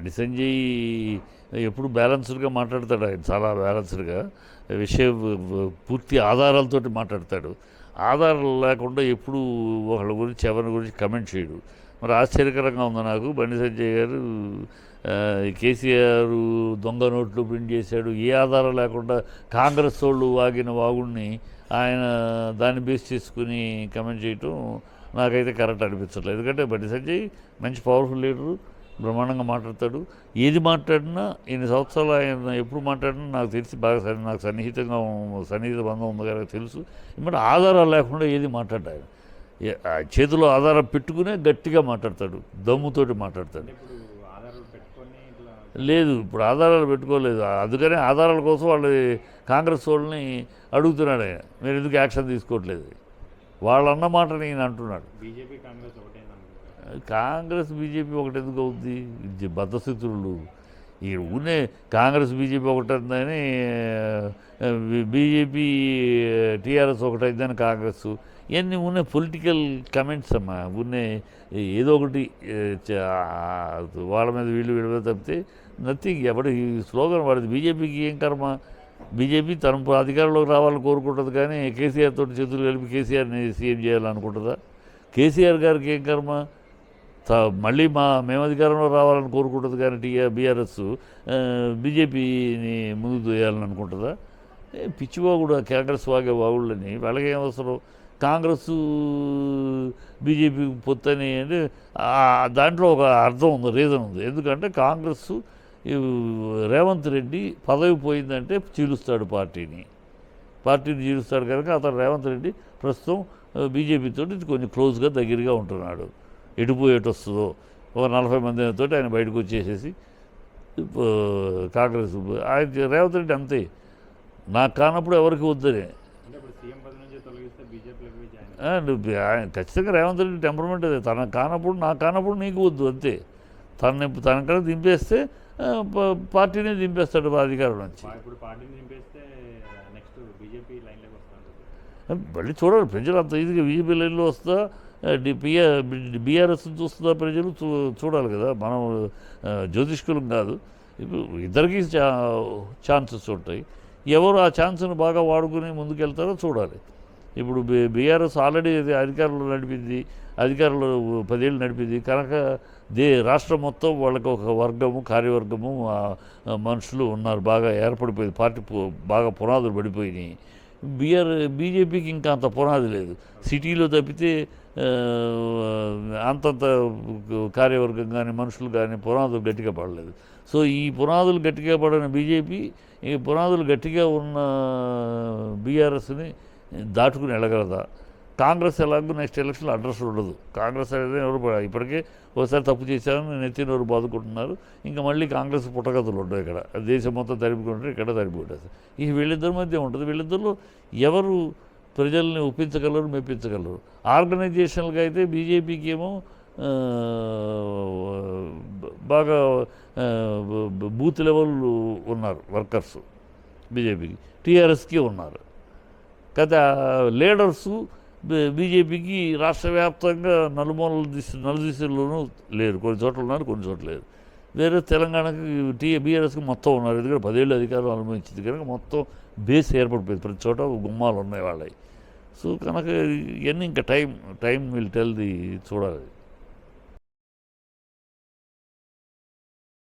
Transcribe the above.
బండి సంజయ్ ఎప్పుడు బ్యాలెన్స్డ్గా మాట్లాడతాడు ఆయన చాలా బ్యాలెన్స్డ్గా. విషయం పూర్తి ఆధారాలతో మాట్లాడతాడు. ఆధారాలు లేకుండా ఎప్పుడు ఒకళ్ళ గురించి ఎవరి గురించి కమెంట్ చేయడు. మరి ఆశ్చర్యకరంగా ఉంది నాకు. బండి సంజయ్ గారు కేసీఆర్ దొంగ నోట్లు ప్రింట్ చేశాడు. ఏ ఆధారం లేకుండా కాంగ్రెస్ వాళ్ళు వాగిన వాగుడిని ఆయన దాన్ని బేస్ చేసుకుని కమెంట్ చేయటం నాకైతే కరెక్ట్ అనిపించట్లేదు. ఎందుకంటే బండి సంజయ్ మంచి పవర్ఫుల్ లీడరు. బ్రహ్మాండంగా మాట్లాడతాడు. ఏది మాట్లాడినా ఇన్ని సంవత్సరాలు ఆయన ఎప్పుడు మాట్లాడినా నాకు తెలిసి బాగా నాకు సన్నిహితంగా సన్నిహిత బంధం ఉంది కనుక తెలుసు. ఇప్పుడు ఆధారాలు లేకుండా ఏది మాట్లాడాడు చేతిలో ఆధారం పెట్టుకునే గట్టిగా మాట్లాడతాడు. దమ్ముతోటి మాట్లాడతాడు. లేదు ఇప్పుడు ఆధారాలు పెట్టుకోలేదు. అందుకనే ఆధారాల కోసం వాళ్ళు కాంగ్రెస్ వాళ్ళని అడుగుతున్నాడు ఆయన. మీరు ఎందుకు యాక్షన్ తీసుకోవట్లేదు? వాళ్ళు అన్న మాట నేను అంటున్నాడు. బీజేపీ కాంగ్రెస్ ఒకటే కాంగ్రెస్ బీజేపీ ఒకటి ఎందుకు అవుద్ది బద్ధస్థితులు ఈ ఊనే కాంగ్రెస్ బీజేపీ ఒకటైందని బీజేపీ టీఆర్ఎస్ ఒకటైందని కాంగ్రెస్. ఇవన్నీ ఉన్న పొలిటికల్ కమెంట్స్ అమ్మా. ఉన్నే ఏదో ఒకటి చ- వాళ్ళ మీద వీళ్ళు వీళ్ళ మీద తప్పితే నథింగ్. ఎవడు ఈ స్లోగన్ వాడిది బీజేపీకి ఏం కర్మ? బీజేపీ తన అధికారంలోకి రావాలని కోరుకుంటుంది కానీ కేసీఆర్ తోటి చేతులు కలిపి కేసీఆర్ని సీఎం చేయాలనుకుంటుందా? కేసీఆర్ గారికి ఏం కర్మ? మళ్ళీ మా మేము అధికారంలో రావాలని కోరుకుంటుంది కానీ టీఆర్ బీఆర్ఎస్ బీజేపీని ముందుకు తోయాలని అనుకుంటుందా? ఏ కూడా కాంగ్రెస్ వాగే వాగుళ్ళని వాళ్ళకి ఏం అవసరం? కాంగ్రెస్ బీజేపీ పొత్తని అంటే దాంట్లో ఒక అర్థం ఉంది రీజన్ ఉంది. ఎందుకంటే కాంగ్రెస్ రేవంత్ రెడ్డి పదవి పోయిందంటే చీలుస్తాడు పార్టీని. పార్టీని చీలుస్తాడు కనుక అతను రేవంత్ రెడ్డి ప్రస్తుతం బీజేపీతో కొంచెం క్లోజ్గా దగ్గరగా ఉంటున్నాడు. ఎటుపోయి ఎటు వస్తుందో ఒక నలభై మంది తోటి ఆయన బయటకు వచ్చేసేసి కాంగ్రెస్ ఆయన రేవంత్ రెడ్డి అంతే. నాకు కానప్పుడు ఎవరికి వద్దనే నువ్వు ఆయన ఖచ్చితంగా రేవంత్ రెడ్డి టెంపర్మెంట్ అదే. తన కానప్పుడు నాకు కానప్పుడు నీకు వద్దు అంతే. తన తనకన్నా దింపేస్తే పార్టీని దింపేస్తాడు అధికారం నుంచి. మళ్ళీ చూడాలి ప్రజలు అంత ఈజీగా బీజేపీ లైన్లో వస్తా బీఆర్ఎస్ చూస్తుందా ప్రజలు చూ చూడాలి కదా. మనం జ్యోతిష్కులం కాదు. ఇప్పుడు ఇద్దరికి చా ఛాన్సెస్ ఉంటాయి. ఎవరు ఆ ఛాన్స్ను బాగా వాడుకుని ముందుకెళ్తారో చూడాలి. ఇప్పుడు బీఆర్ఎస్ ఆల్రెడీ అధికారులు అధికారంలో నడిపింది. అధికారంలో పదేళ్ళు నడిపింది. కనుక దే రాష్ట్రం మొత్తం వాళ్ళకి ఒక వర్గము కార్యవర్గము మనుషులు ఉన్నారు. బాగా ఏర్పడిపోయింది. పార్టీ బాగా పునాదులు పడిపోయినాయి. బీఆర్ బీజేపీకి ఇంకా అంత పునాది లేదు. సిటీలో తప్పితే అంతంత కార్యవర్గం కానీ మనుషులు కానీ పునాదులు గట్టిగా పడలేదు. సో ఈ పునాదులు గట్టిగా పడిన బీజేపీ ఈ పునాదులు గట్టిగా ఉన్న బీఆర్ఎస్ని దాటుకుని వెళ్ళగలదా? కాంగ్రెస్ ఎలాగో నెక్స్ట్ ఎలక్షన్లో అడ్రస్ ఉండదు. కాంగ్రెస్ అనేది ఎవరు ఇప్పటికే ఒకసారి తప్పు చేశారని నెత్తినోరు బాదుకుంటున్నారు. ఇంకా మళ్ళీ కాంగ్రెస్ పుట్టగతులు ఉండవు ఇక్కడ. దేశం మొత్తం తరిపికుంటారు ఇక్కడ తరిపికొట్టేస్తారు ఈ వీళ్ళిద్దరి మధ్య ఉంటుంది. వీళ్ళిద్దరిలో ఎవరు ప్రజల్ని ఒప్పించగలరు మెప్పించగలరు? ఆర్గనైజేషన్లుగా అయితే బీజేపీకి ఏమో బాగా బూత్ లెవెల్ ఉన్నారు వర్కర్స్ బీజేపీకి. టీఆర్ఎస్కి ఉన్నారు. కదా లీడర్సు బీజేపీకి రాష్ట్ర వ్యాప్తంగా నలుమూలలు దిశ నలుదిశల్లోనూ లేరు. కొన్ని చోట్ల ఉన్నారు కొన్ని చోట్ల లేరు. వేరే తెలంగాణకి టీ బీఆర్ఎస్కి మొత్తం ఉన్నారు. ఎందుకంటే పదేళ్ళు అధికారం అనుభవించింది. కనుక మొత్తం బేస్ ఏర్పడిపోయింది. ప్రతి చోట గుమ్మాలు ఉన్నాయి వాళ్ళవి. సో కనుక ఇవన్నీ ఇంకా time time will tell the చూడాలి.